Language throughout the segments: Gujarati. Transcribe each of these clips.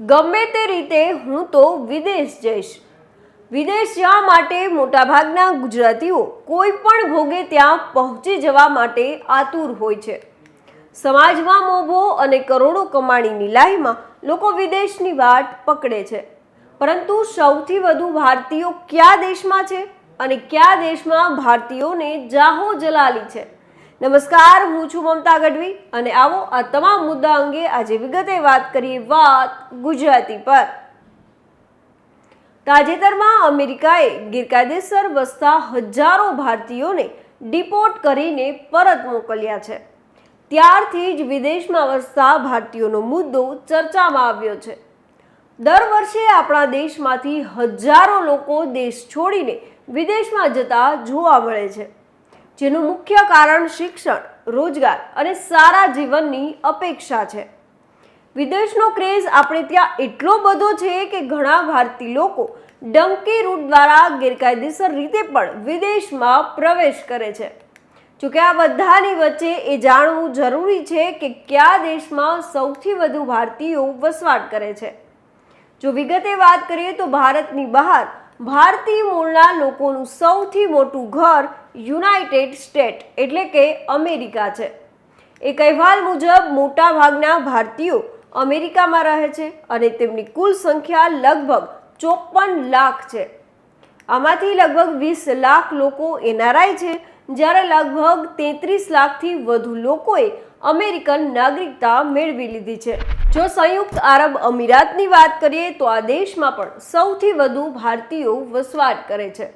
ગમે તે રીતે હું તો વિદેશ જઈશ. વિદેશ જવા માટે મોટાભાગના ગુજરાતીઓ કોઈ પણ ભોગે ત્યાં પહોંચી જવા માટે આતુર હોય છે. સમાજમાં મોભો અને કરોડો કમાણીની લાહીમાં લોકો વિદેશની વાટ પકડે છે. પરંતુ સૌથી વધુ ભારતીયો કયા દેશમાં છે? અને કયા દેશમાં ભારતીયોને જાહો જલાલી છે? નમસ્કાર, હું છું મમતા ગઢવી અને આવો આ તમામ મુદ્દા અંગે આજે વિગતે વાત કરીએ વાત ગુજરાતી પર. તાજેતરમાં અમેરિકાએ ગેરકાયદેસર વસતા હજારો ભારતીયોને ડિપોર્ટ કરીને પરત મોકલ્યા છે. ત્યારથી જ વિદેશમાં વસતા ભારતીયોનો મુદ્દો ચર્ચામાં આવ્યો છે. દર વર્ષે આપણા દેશમાંથી હજારો લોકો દેશ છોડીને વિદેશમાં જતા જોવા મળે છે. જેનું મુખ્ય કારણ શિક્ષણ, રોજગાર અને સારા જીવનની અપેક્ષા છે. વિદેશનો ક્રેઝ આપણે ત્યાં એટલો બધો છે કે ઘણા ભારતીય લોકો ડંકી રૂટ દ્વારા ગેરકાયદેસર રીતે પણ વિદેશમાં પ્રવેશ કરે છે. જોકે આ બધાની વચ્ચે એ જાણવું જરૂરી છે કે કયા દેશમાં સૌથી વધુ ભારતીયો વસવાટ કરે છે. જો વિગતે વાત કરીએ તો ભારતની બહાર ભારતીય મૂળના લોકોનું સૌથી મોટું ઘર યુનાઇટેડ સ્ટેટ એટલે કે અમેરિકા છે. એક અહેવાલ મુજબ મોટા ભાગના ભારતીયો અમેરિકામાં રહે છે અને તેમની કુલ સંખ્યા લગભગ ચોપન લાખ છે. આમાંથી લગભગ વીસ લાખ લોકો એનઆરઆઈ છે, જ્યારે લગભગ તેત્રીસ લાખથી વધુ લોકોએ અમેરિકન નાગરિકતા મેળવી લીધી છે. જો સંયુક્ત આરબ અમીરાતની વાત કરીએ તો આ દેશમાં પણ સૌથી વધુ ભારતીયો વસવાટ કરે છે.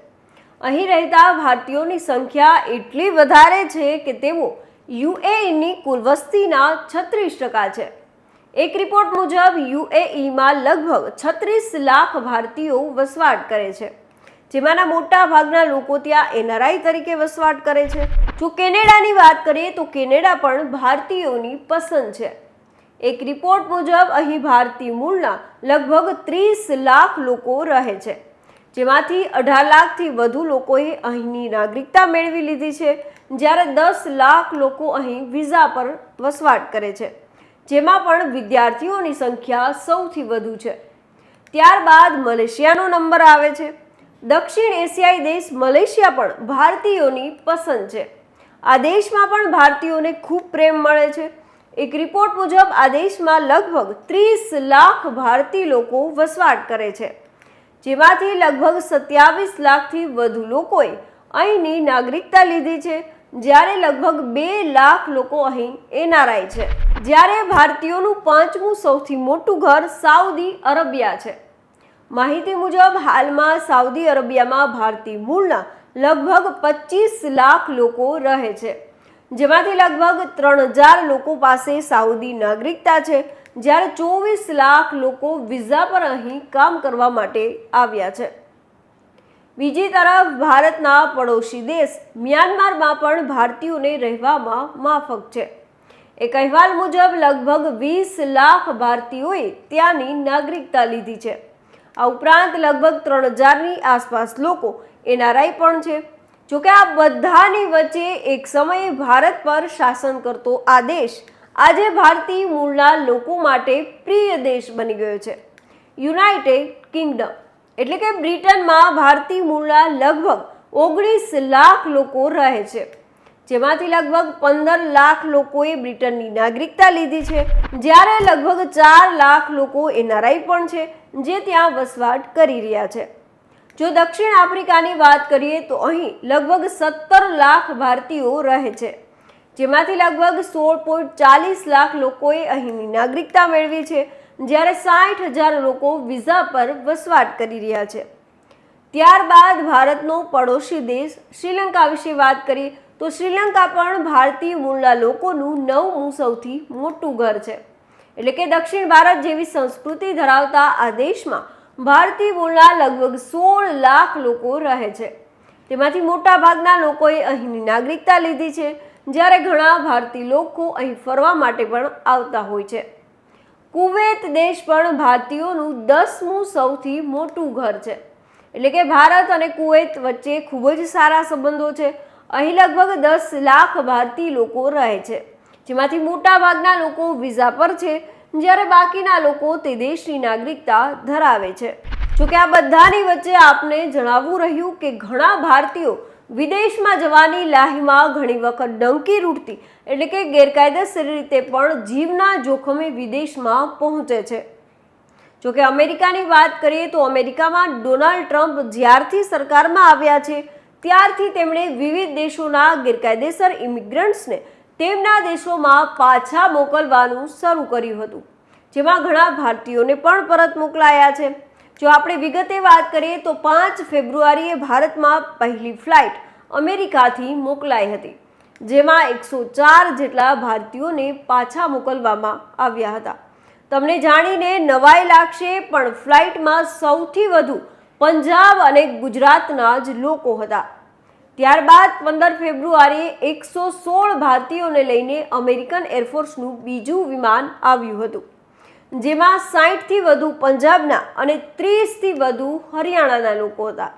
અહીં રહેતા ભારતીયોની સંખ્યા એટલી વધારે છે કે તેઓ યુએઈની કુલ વસ્તીના છત્રીસ ટકા છે. એક રિપોર્ટ મુજબ યુએઈમાં લગભગ છત્રીસ લાખ ભારતીયો વસવાટ કરે છે. જેમાંના મોટા ભાગના લોકો ત્યાં એનઆરઆઈ તરીકે વસવાટ કરે છે. જો કેનેડાની વાત કરીએ તો કેનેડા પણ ભારતીયોની પસંદ છે. એક રિપોર્ટ મુજબ અહીં ભારતીય મૂળના લગભગ ત્રીસ લાખ લોકો રહે છે. જેમાંથી અઢાર લાખથી વધુ લોકોએ અહીંની નાગરિકતા મેળવી લીધી છે, જ્યારે દસ લાખ લોકો અહીં વિઝા પર વસવાટ કરે છે, જેમાં પણ વિદ્યાર્થીઓની સંખ્યા સૌથી વધુ છે. ત્યારબાદ મલેશિયાનો નંબર આવે છે. દક્ષિણ એશિયાઈ દેશ મલેશિયા પણ ભારતીયોની પસંદ છે. આ દેશમાં પણ ભારતીયોને ખૂબ પ્રેમ મળે છે. એક રિપોર્ટ મુજબ આ દેશમાં લગભગ ત્રીસ લાખ ભારતીય લોકો વસવાટ કરે છે, જેમાંથી લગભગ સત્યાવીસ લાખથી વધુ લોકોએ અહીંની નાગરિકતા લીધી છે, જ્યારે લગભગ બે લાખ લોકો અહીં એનઆરઆઈ છે. જ્યારે ભારતીયોનું પાંચમું સૌથી મોટું ઘર સાઉદી અરબિયા છે. માહિતી મુજબ હાલમાં સાઉદી અરબિયામાં ભારતીય મૂળના લગભગ પચીસ લાખ લોકો રહે છે. જેમાંથી લગભગ ત્રણ હજાર લોકો પાસે સાઉદી નાગરિકતા છે, જ્યારે ચોવીસ લાખ લોકો વિઝા પર અહીં કામ કરવા માટે આવ્યા છે. બીજી તરફ, ભારતના પડોશી દેશ મ્યાનમારમાં પણ ભારતીયોને રહેવામાં માફક છે. એક અહેવાલ મુજબ, લગભગ વીસ લાખ ભારતીયોએ ત્યાંની નાગરિકતા લીધી છે. આ ઉપરાંત, લગભગ ત્રણ હજારની આસપાસ લોકો એનઆરઆઈ પણ છે. જોકે આ બધાની વચ્ચે એક સમયે ભારત પર શાસન કરતો આ દેશ આજે ભારતીય મૂળના લોકો માટે પ્રિય દેશ બની ગયો છે. યુનાઇટેડ કિંગડમ એટલે કે બ્રિટનમાં ભારતીય મૂળના લગભગ ઓગણીસ લાખ લોકો રહે છે. જેમાંથી લગભગ પંદર લાખ લોકોએ બ્રિટનની નાગરિકતા લીધી છે. જ્યારે લગભગ ચાર લાખ લોકો એનઆરઆઈ પણ છે, જે ત્યાં વસવાટ કરી રહ્યા છે. જો દક્ષિણ આફ્રિકાની વાત કરીએ તો અહીં લગભગ સત્તર લાખ ભારતીયો રહે છે, જેમાંથી લગભગ સોળ પોઈન્ટ ચાલીસ લાખ લોકોએ અહીંની નાગરિકતા મેળવી છે, જ્યારે સાઠ હજાર લોકો વિઝા પર વસવાટ કરી રહ્યા છે. ત્યારબાદ ભારતનો પડોશી દેશ શ્રીલંકા વિશે વાત કરીએ તો શ્રીલંકા પણ ભારતીય મૂળના લોકોનું નવમું સૌથી મોટું ઘર છે. એટલે કે દક્ષિણ ભારત જેવી સંસ્કૃતિ ધરાવતા આ દેશમાં ભારતીય મૂળના લગભગ સોળ લાખ લોકો રહે છે. તેમાંથી મોટા ભાગના લોકોએ અહીંની નાગરિકતા લીધી છે, જ્યારે ઘણા ભારતીય લોકો અહીં ફરવા માટે પણ આવતા હોય છે. કુવેત દેશ પણ ભારતીયોનું દસમું સૌથી મોટું ઘર છે. એટલે કે ભારત અને કુવેત વચ્ચે ખૂબ જ સારા સંબંધો છે. અહીં લગભગ દસ લાખ ભારતીય લોકો રહે છે. જેમાંથી મોટાભાગના લોકો વિઝા પર છે. જ્યારે બાકીના લોકો તે દેશની નાગરિકતા ધરાવે છે. જોકે આ બધાની વચ્ચે આપને જણાવવું રહ્યું કે ઘણા ભારતીયો વિદેશમાં જવાની લાહીમાં ઘણી વખત ડંકી રૂટતી એટલે કે ગેરકાયદેસર રીતે પણ જીવના જોખમે વિદેશમાં પહોંચે છે. જોકે અમેરિકાની વાત કરીએ તો અમેરિકામાં ડોનાલ્ડ ટ્રમ્પ જ્યારથી સરકારમાં આવ્યા છે, ત્યારથી તેમણે વિવિધ દેશોના ગેરકાયદેસર ઇમિગ્રન્ટ્સને તેમના દેશોમાં પાછા મોકલવાનું શરૂ કર્યું હતું. જેમાં ઘણા ભારતીયોને પણ પરત મોકલાયા છે. જો આપણે વિગતે વાત કરીએ તો પાંચ ફેબ્રુઆરીએ ભારતમાં પહેલી ફ્લાઇટ અમેરિકાથી મોકલાઈ હતી, જેમાં એકસો ચાર જેટલા ભારતીયોને પાછા મોકલવામાં આવ્યા હતા. તમને જાણીને નવાઈ લાગશે, પણ ફ્લાઇટમાં સૌથી વધુ પંજાબ અને ગુજરાતના જ લોકો હતા. ત્યારબાદ પંદર ફેબ્રુઆરીએ એકસો સોળ ભારતીયોને લઈને અમેરિકન એરફોર્સનું બીજું વિમાન આવ્યું હતું, જેમાં સાહીઠથી વધુ પંજાબના અને ત્રીસથી વધુ હરિયાણાના લોકો હતા.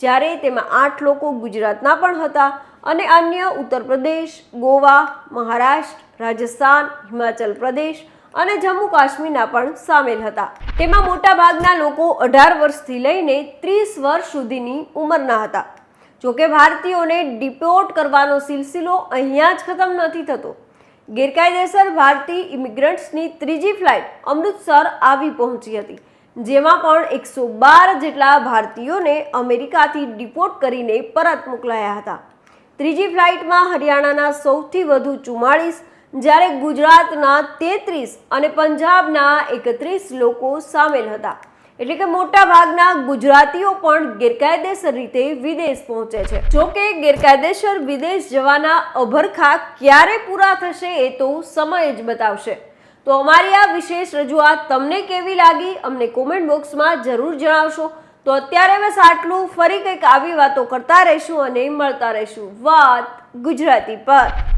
જ્યારે તેમાં આઠ લોકો ગુજરાતના પણ હતા અને અન્ય ઉત્તર પ્રદેશ, ગોવા, મહારાષ્ટ્ર, રાજસ્થાન, હિમાચલ પ્રદેશ અને જમ્મુ કાશ્મીરના પણ સામેલ હતા. તેમાં મોટાભાગના લોકો અઢાર વર્ષથી લઈને ત્રીસ વર્ષ સુધીની ઉંમરના હતા. જોકે ભારતીયોને ડિપોર્ટ કરવાનો સિલસિલો અહીંયા જ ખતમ નથી થતો. ગેરકાયદેસર ભારતીય ઇમિગ્રન્ટ્સની ત્રીજી ફ્લાઇટ અમૃતસર આવી પહોંચી હતી, જેમાં પણ એકસો બાર જેટલા ભારતીયોને અમેરિકાથી ડિપોર્ટ કરીને પરત મોકલાયા હતા. ત્રીજી ફ્લાઇટમાં હરિયાણાના સૌથી વધુ ચુમ્માળીસ જ્યારે ગુજરાતના તેત્રીસ અને પંજાબના એકત્રીસ લોકો સામેલ હતા. એટલે કે મોટા ભાગના ગુજરાતીઓ પણ ગેરકાયદેસર રીતે વિદેશ પહોંચે છે. જો કે ગેરકાયદેસર વિદેશ જવાના અભરખા ક્યારે પૂરા થશે એ તો સમય જ બતાવશે. તો અમારી આ વિશેષ રજૂઆત તમને કેવી લાગી અમને કોમેન્ટ બોક્સમાં જરૂર જણાવશો. તો અત્યારે બસ આટલું. ફરી કંઈક આવી વાતો કરતા રહીશું અને મળતા રહીશું. વાત ગુજરાતી પર.